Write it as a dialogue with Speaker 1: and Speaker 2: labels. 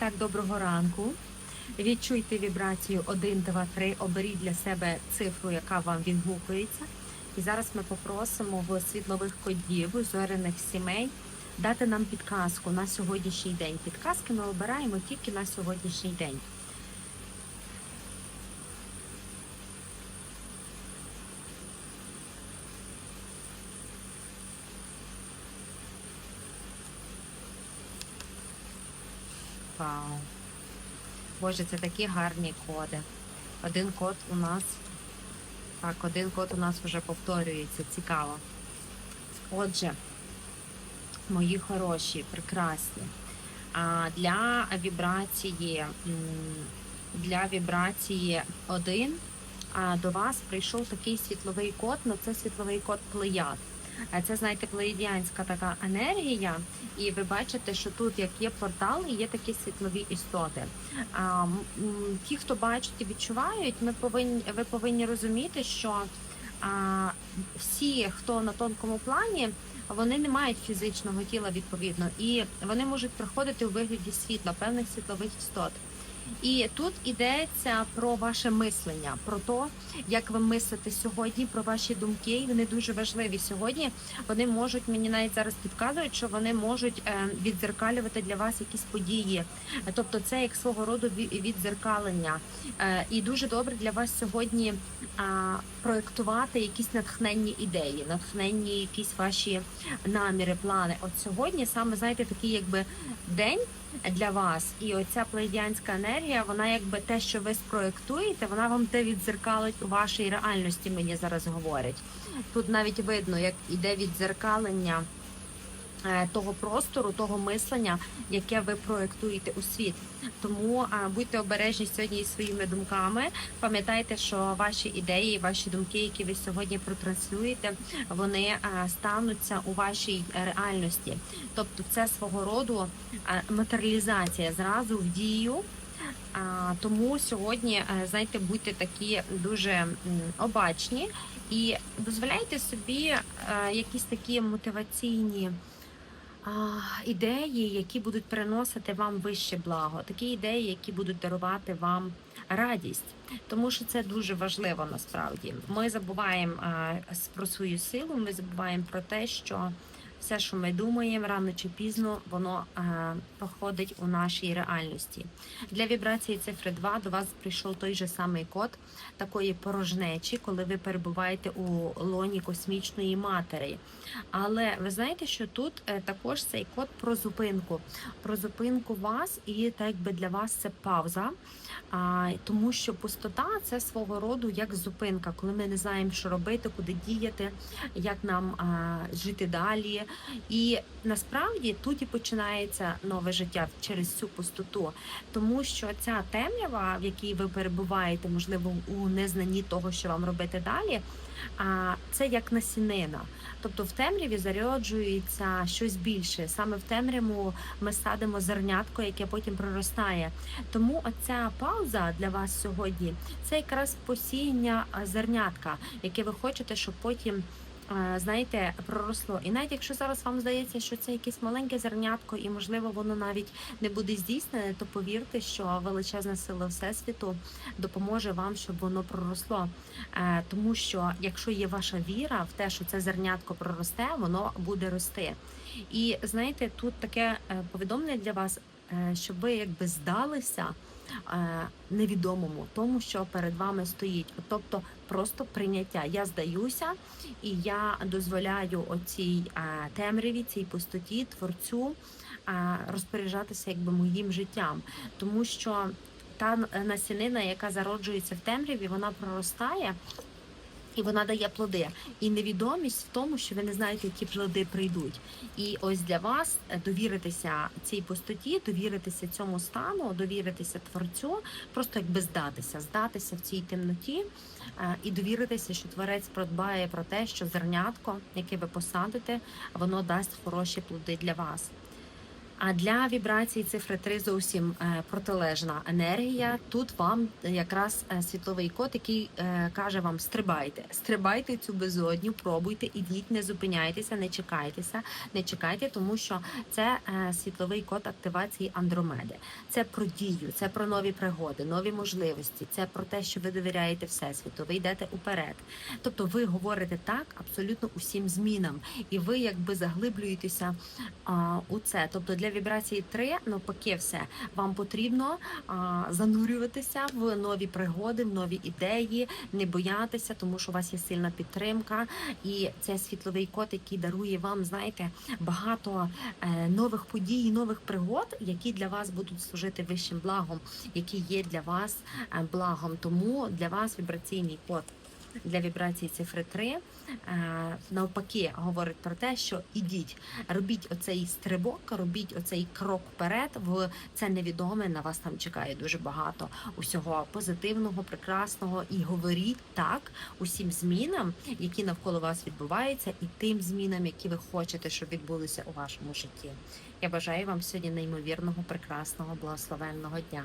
Speaker 1: Так, доброго ранку. Відчуйте вібрацію 1, 2, 3, оберіть для себе цифру, яка вам відгукується. І зараз ми попросимо в світлових кодів зоряних сімей дати нам підказку на сьогоднішній день. Підказки ми обираємо тільки на сьогоднішній день. Вау. Боже, це такі гарні коди. Один код у нас. Так, один код у нас вже повторюється. Цікаво. Отже, мої хороші, прекрасні. А для вібрації для вібрації 1 до вас прийшов такий світловий код, але це світловий код плеяд. Це, знаєте, плеядіанська така енергія, і ви бачите, що тут, як є портали, є такі світлові істоти. Ті, хто бачать і відчувають, ми повинні, ви повинні розуміти, що всі, хто на тонкому плані, вони не мають фізичного тіла відповідно, і вони можуть приходити у вигляді світла, певних світлових істот. І тут йдеться про ваше мислення, про те, як ви мислите сьогодні, про ваші думки. І вони дуже важливі сьогодні. Вони можуть мені навіть зараз підказують, що вони можуть е, відзеркалювати для вас якісь події. Е, Тобто, це як свого роду відзеркалення. Е, І дуже добре для вас сьогодні а, проєктувати якісь натхненні ідеї, натхненні якісь ваші наміри, плани. От сьогодні саме знаєте, такий якби день для вас, і оця плейдянська енергія, вона якби те, що ви спроєктуєте, вона вам те відзеркалить у вашій реальності. Мені зараз говорять. Тут навіть видно, як іде відзеркалення. е, Того простору, того мислення, яке ви проєктуєте у світ, тому а, будьте обережні сьогодні із своїми думками. Пам'ятайте, що ваші ідеї, ваші думки, які ви сьогодні протранслюєте, вони а, стануться у вашій реальності. Тобто, це свого роду матеріалізація зразу в дію. Тому сьогодні, е, знаєте, будьте такі дуже обачні і дозволяйте собі е, якісь такі мотиваційні ідеї, які будуть приносити вам вище благо, такі ідеї, які будуть дарувати вам радість, тому що це дуже важливо насправді. Ми забуваємо про свою силу, ми забуваємо про те, що все, що ми думаємо, рано чи пізно, воно а, проходить у нашій реальності. Для вібрації цифри 2 до вас прийшов той же самий код такої порожнечі, коли ви перебуваєте у лоні космічної матері. Але ви знаєте, що тут е, також цей код про зупинку, про зупинку вас, і так якби для вас це пауза. А, тому що пустота це свого роду як зупинка, коли ми не знаємо, що робити, куди діяти, як нам а, жити далі. І насправді тут і починається нове життя через цю пустоту, тому що ця темрява, в якій ви перебуваєте, можливо, у незнанні того, що вам робити далі. Це як насінина. Тобто в темряві заряджується щось більше. Саме в темряву ми садимо зернятко, яке потім проростає. Тому оця пауза для вас сьогодні це якраз посіяння зернятка, яке ви хочете, щоб потім. Е, Знаєте, проросло, і навіть якщо зараз вам здається, що це якесь маленьке зернятко, і можливо воно навіть не буде здійснене, то повірте, що величезна сила всесвіту допоможе вам, щоб воно проросло. Е, Тому що якщо є ваша віра в те, що це зернятко проросте, воно буде рости. І знаєте, тут таке е, повідомлення для вас, щоб ви якби здалися невідомому, тому що перед вами стоїть. Тобто просто прийняття. Я здаюся, і я дозволяю оцій е, темряві, цій пустоті, творцю е, розпоряджатися якби моїм життям, тому що та насінина, яка зароджується в темряві, вона проростає. І вона дає плоди. І невідомість в тому, що ви не знаєте, які плоди прийдуть. І ось для вас е, довіритися цій пустоті, довіритися цьому стану, довіритися творцю, просто якби здатися, здатися в цій темноті е, і довіритися, що творець продбає про те, що зернятко, яке ви посадите, воно дасть хороші плоди для вас. А для вібрацій цифри 3 зовсім е, протилежна енергія. Тут вам якраз е, світловий код, який е, каже вам: стрибайте, стрибайте цю безодню, пробуйте, ідіть, не зупиняйтеся, не чекайтеся, не чекайте, тому що це світловий код активації Андромеди. Це про дію, це про нові пригоди, нові можливості. Це про те, що ви довіряєте всесвіту, ви йдете уперед. Тобто, ви говорите так абсолютно усім змінам, і ви якби заглиблюєтеся у це. Тобто для вібрації 3, навпаки, все вам потрібно а, занурюватися в нові пригоди, в нові ідеї, не боятися, тому що у вас є сильна підтримка, і це світловий код, який дарує вам, знаєте, багато е, нових подій, нових пригод, які для вас будуть служити вищим благом, які є для вас е, благом. Тому для вас вібраційний код. Для вібрації цифри 3 е, навпаки говорить про те, що ідіть, робіть оцей стрибок, робіть оцей крок вперед. В це невідоме на вас там чекає дуже багато усього позитивного, прекрасного. І говоріть так усім змінам, які навколо вас відбуваються, і тим змінам, які ви хочете, щоб відбулися у вашому житті. Я бажаю вам сьогодні неймовірного, прекрасного, благословенного дня.